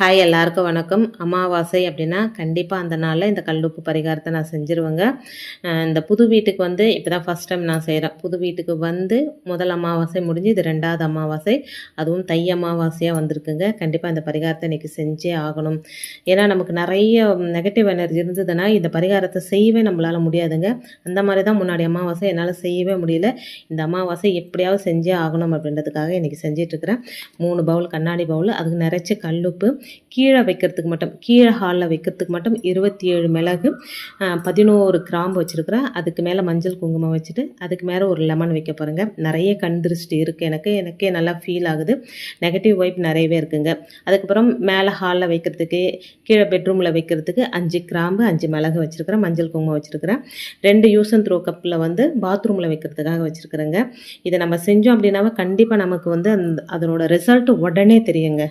Hi எல்லாருக்கும் வணக்கம். அமாவாசை அப்படின்னா கண்டிப்பாக அந்த நாளில் இந்த கல்லுப்பு பரிகாரத்தை நான் செஞ்சுருவேங்க. இந்த புது வீட்டுக்கு வந்து இப்போ தான் ஃபஸ்ட் டைம் நான் செய்கிறேன் புது வீட்டுக்கு வந்து முதல் அமாவாசை முடிஞ்சு இது ரெண்டாவது அமாவாசை. அதுவும் தை அமாவாசையாக வந்திருக்குங்க. கண்டிப்பாக இந்த பரிகாரத்தை இன்றைக்கி செஞ்சே ஆகணும். ஏன்னா நமக்கு நிறைய நெகட்டிவ் எனர்ஜி இருந்ததுன்னா இந்த பரிகாரத்தை செய்யவே நம்மளால் முடியாதுங்க. அந்த மாதிரி தான் முன்னாடி அமாவாசை என்னால் செய்யவே முடியல. இந்த அமாவாசை எப்படியாவது செஞ்சே ஆகணும் அப்படின்றதுக்காக இன்றைக்கி செஞ்சிட்ருக்கிறேன் மூணு பவுல் கண்ணாடி பவுல் அதுக்கு நிறைச்சி கல்லுப்பு. கீழே வைக்கிறதுக்கு மட்டும் கீழே ஹாலில் வைக்கிறதுக்கு மட்டும் இருபத்தி ஏழு மிளகு பதினோரு கிராம்பு வச்சுருக்குறேன். அதுக்கு மேலே மஞ்சள் குங்குமம் வச்சுட்டு அதுக்கு மேலே ஒரு லெமன் வைக்க போகிறேங்க நிறைய கண் திருஷ்டி இருக்குது எனக்கு. எனக்கே நல்லா ஃபீல் ஆகுது. நெகட்டிவ் வைப் நிறையவே இருக்குங்க. அதுக்கப்புறம் மேலே ஹாலில் வைக்கிறதுக்கு கீழே பெட்ரூமில் வைக்கிறதுக்கு அஞ்சு கிராம்பு அஞ்சு மிளகு வச்சுருக்கிறேன். மஞ்சள் குங்குமம் வச்சுருக்கிறேன். ரெண்டு யூஸ் அண்ட் த்ரோ கப்பில் வந்து பாத்ரூமில் வைக்கிறதுக்காக வச்சுருக்குறேங்க. இதை நம்ம செஞ்சோம் அப்படின்னாவே கண்டிப்பாக நமக்கு வந்து அந்த அதனோட ரிசல்ட் உடனே தெரியுங்க.